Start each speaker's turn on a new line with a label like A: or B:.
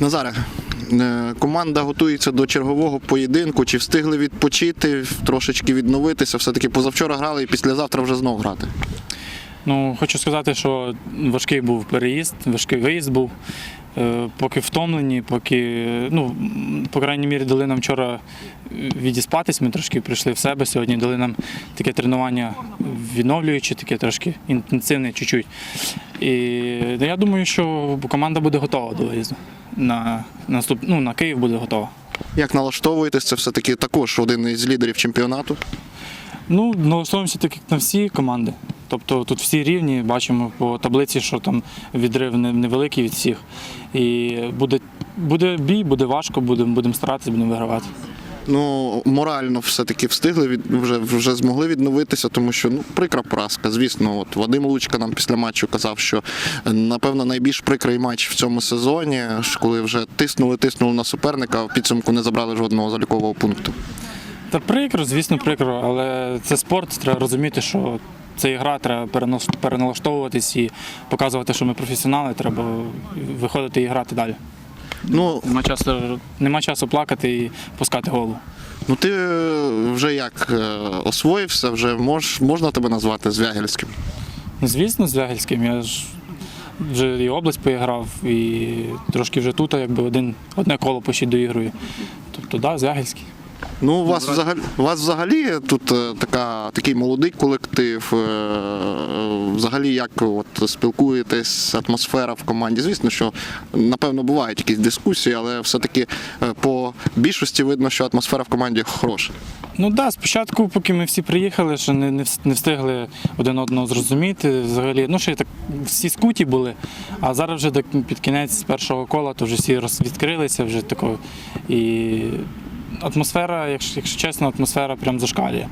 A: Назаре, е, команда готується до чергового поєдинку. Чи встигли відпочити, трошечки відновитися? Все-таки позавчора грали і післязавтра вже знову грати.
B: Ну, хочу сказати, що важкий був переїзд, важкий виїзд був. Е, Поки втомлені, поки, ну, по крайній мірі, дали нам вчора відіспатись, ми трошки прийшли в себе. Сьогодні дали нам таке тренування відновлююче, таке трошки інтенсивне чуть-чуть. І ну, я думаю, що команда буде готова до виїзду. На, наступ, ну, на Київ буде готова.
A: Як налаштовуєтесь? Це все-таки також один із лідерів чемпіонату.
B: Ну, налаштовуємося так, як на всі команди. Тобто тут всі рівні, бачимо по таблиці, що там відрив невеликий від всіх. І буде, буде бій, буде важко, будемо будемо старатися, будемо вигравати.
A: Ну, морально все-таки встигли, від, вже, вже змогли відновитися, тому що ну, прикра поразка. Звісно, от Вадим Лучка нам після матчу казав, що напевно найбільш прикрий матч в цьому сезоні, коли вже тиснули, тиснули на суперника, а в підсумку не забрали жодного залікового пункту.
B: Та прикро, звісно, прикро, але це спорт, треба розуміти, що це ігра, треба переналаштовуватись і показувати, що ми професіонали, треба виходити і грати далі.
A: Ну,
B: Нема часу, нема часу плакати і пускати голову.
A: ну ти е, вже як е, освоївся, вже мож, можна тебе назвати Звягельським.
B: Звісно, з Вягельським. Я ж вже і область поіграв, і трошки вже тут, якби один, одне коло почти доігрую. Тобто, да, Звягельський.
A: Ну, у вас взагалі, у вас взагалі тут е, така, такий молодий колектив. е, Взагалі, як от спілкуєтесь, атмосфера в команді. Звісно, що напевно бувають якісь дискусії, але все-таки е, по більшості видно, що атмосфера в команді хороша.
B: Ну так, да, спочатку, поки ми всі приїхали, ще не, не встигли один одного зрозуміти. Взагалі, ну ще так всі скуті були, а зараз вже так під кінець першого кола, то вже всі роз- відкрилися вже тако. І атмосфера, якщо, якщо чесно, атмосфера прям зашкалює.